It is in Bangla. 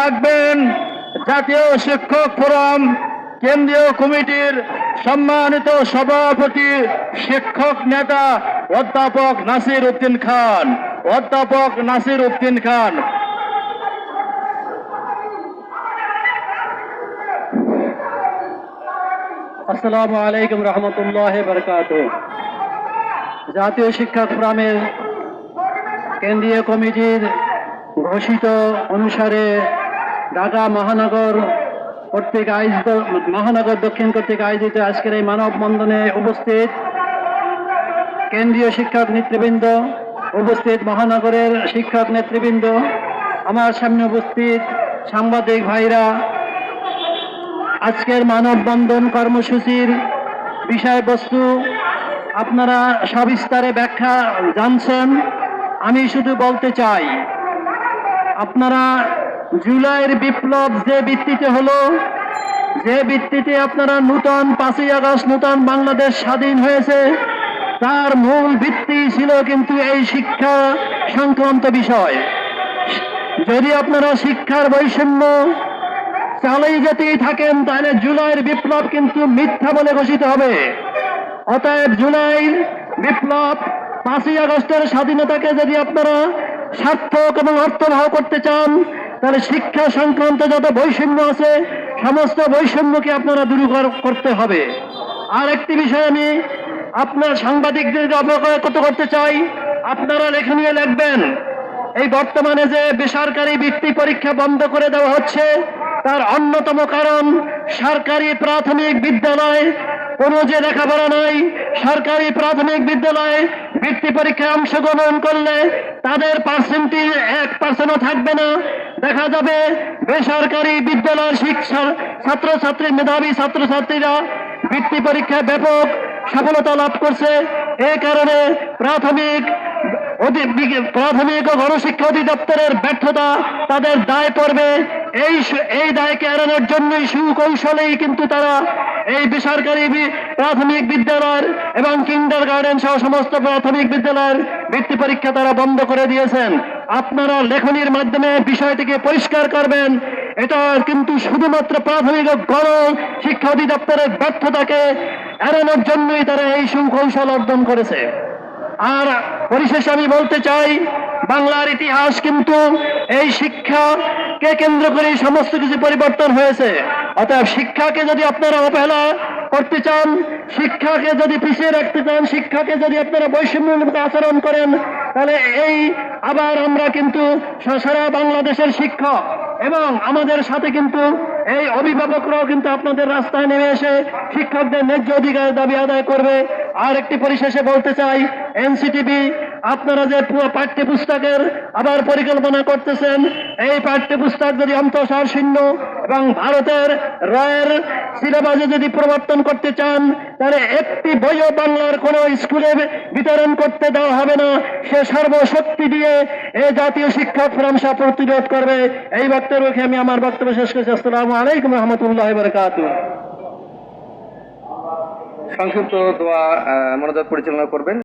রাখবেন। জাতীয় শিক্ষক ফোরাম, কেন্দ্রীয় কমিটির সম্মানিত সভাপতি, শিক্ষক নেতা অধ্যাপক নাসির উদ্দিন খান। অধ্যাপক নাসির উদ্দিন খান। আসসালামু আলাইকুম রহমতুল্লাহ বরকাত জাতীয় শিক্ষা ফোরামের কেন্দ্রীয় কমিটির ঘোষিত অনুসারে ঢাকা মহানগর কর্তৃক আয়োজিত, মহানগর দক্ষিণ কর্তৃক আয়োজিত আজকের এই মানববন্ধনে উপস্থিত কেন্দ্রীয় শিক্ষক নেতৃবৃন্দ, উপস্থিত মহানগরের শিক্ষক নেতৃবৃন্দ, আমার সামনে উপস্থিত সাংবাদিক ভাইরা, আজকের মানববন্ধন কর্মসূচির বিষয়বস্তু আপনারা সবিস্তারে ব্যাখ্যা জানছেন। আমি শুধু বলতে চাই আপনারা জুলাইয়ের বিপ্লব যে ভিত্তিতে হলো, যে ভিত্তিতে আপনারা নূতন পাঁচই আগস্ট, নূতন বাংলাদেশ স্বাধীন হয়েছে, তার মূল ভিত্তি ছিল কিন্তু এই শিক্ষা সংক্রান্ত বিষয়। যদি আপনারা শিক্ষার বৈষম্য চালিয়ে যেতেই থাকেন, তাহলে জুলাইয়ের বিপ্লব কিন্তু মিথ্যা বলে ঘোষিত হবে। অতএব জুলাইয়ের বিপ্লব পাঁচই আগস্টের স্বাধীনতাকে যদি আপনারা সার্থক এবং অর্থবহ করতে চান, তাহলে শিক্ষা সংক্রান্ত যত বৈষম্য আছে, সমস্ত বৈষম্যকে আপনারা দূর করতে হবে। আর একটি বিষয় আমি আপনার সাংবাদিকদের অবগত করতে চাই, আপনারা লেখা নিয়ে লিখবেন, এই বর্তমানে যে বেসরকারি বৃত্তি পরীক্ষা বন্ধ করে দেওয়া হচ্ছে, তার অন্যতম কারণ সরকারি প্রাথমিক বিদ্যালয় কোনো যে লেখাপড়া নাই, সরকারি প্রাথমিক বিদ্যালয়ে বৃত্তি পরীক্ষায় অংশগ্রহণ করলে তাদের পার্সেন্টেজ এক পার্সেন্টও থাকবে না। দেখা যাবে বেসরকারি বিদ্যালয়ের শিক্ষা ছাত্রছাত্রী, মেধাবী ছাত্রছাত্রীরা ভিত্তি পরীক্ষায় ব্যাপক সফলতা লাভ করছে। এ কারণে প্রাথমিক প্রাথমিক ও গণশিক্ষা অধিদপ্তরের ব্যর্থতা তাদের দায় পড়বে। এই এই দায়কে এড়ানোর জন্যই সুকৌশলেই কিন্তু তারা এই বেসরকারি প্রাথমিক বিদ্যালয়ের এবং কিন্ডার গার্ডেন সহ সমস্ত প্রাথমিক বিদ্যালয়ের বৃত্তি পরীক্ষা তারা বন্ধ করে দিয়েছেন। আপনারা লেখনির মাধ্যমে বিষয়টিকে পরিষ্কার করবেন। এটা কিন্তু শুধুমাত্র প্রাথমিক গণ শিক্ষা অধিদপ্তরের ব্যর্থতাকে এড়ানোর জন্যই তারা এই সুকৌশল অর্জন করেছে। আর পরিশেষে আমি বলতে চাই, বাংলার ইতিহাস কিন্তু এই শিক্ষাকে কেন্দ্র করে সমস্ত কিছু পরিবর্তন হয়েছে। অতএব শিক্ষাকে যদি আপনারা অবহেলা করতে চান, শিক্ষাকে যদি পিছিয়ে রাখতে চান, শিক্ষাকে যদি আপনারা বৈষম্যমূলক আচরণ করেন, তাহলে এই আবার আমরা কিন্তু সারা বাংলাদেশের শিক্ষক এবং আমাদের সাথে কিন্তু এই অভিভাবকরাও কিন্তু আপনাদের রাস্তায় নেমে এসে শিক্ষকদের ন্যায্য অধিকারের দাবি আদায় করবে। আর একটি পরিশেষে বলতে চাই, এনসিটিভি আপনারা যে পু- পাঠ্যপুস্তকের আবার পরিকল্পনা করতেছেন, এই পাঠ্যপুস্তক যদি অন্তঃসার শূন্য এবং ভারতের রয়ের সিলেবাসে যদি প্রবর্তন করতে চান, তাহলে একটি বইও বাংলার কোনো স্কুলে বিতরণ করতে দেওয়া হবে না। সে সর্বশক্তি দিয়ে এই জাতীয় শিক্ষা ফোরাম সহ প্রতিরোধ করবে। এই বক্তব্য রেখে আমি আমার বক্তব্য শেষ করছি। আসসালামু আলাইকুম রহমতুল্লাহ বরকাত সংক্ষিপ্ত দোয়া মনোজাত পরিচালনা করবেন।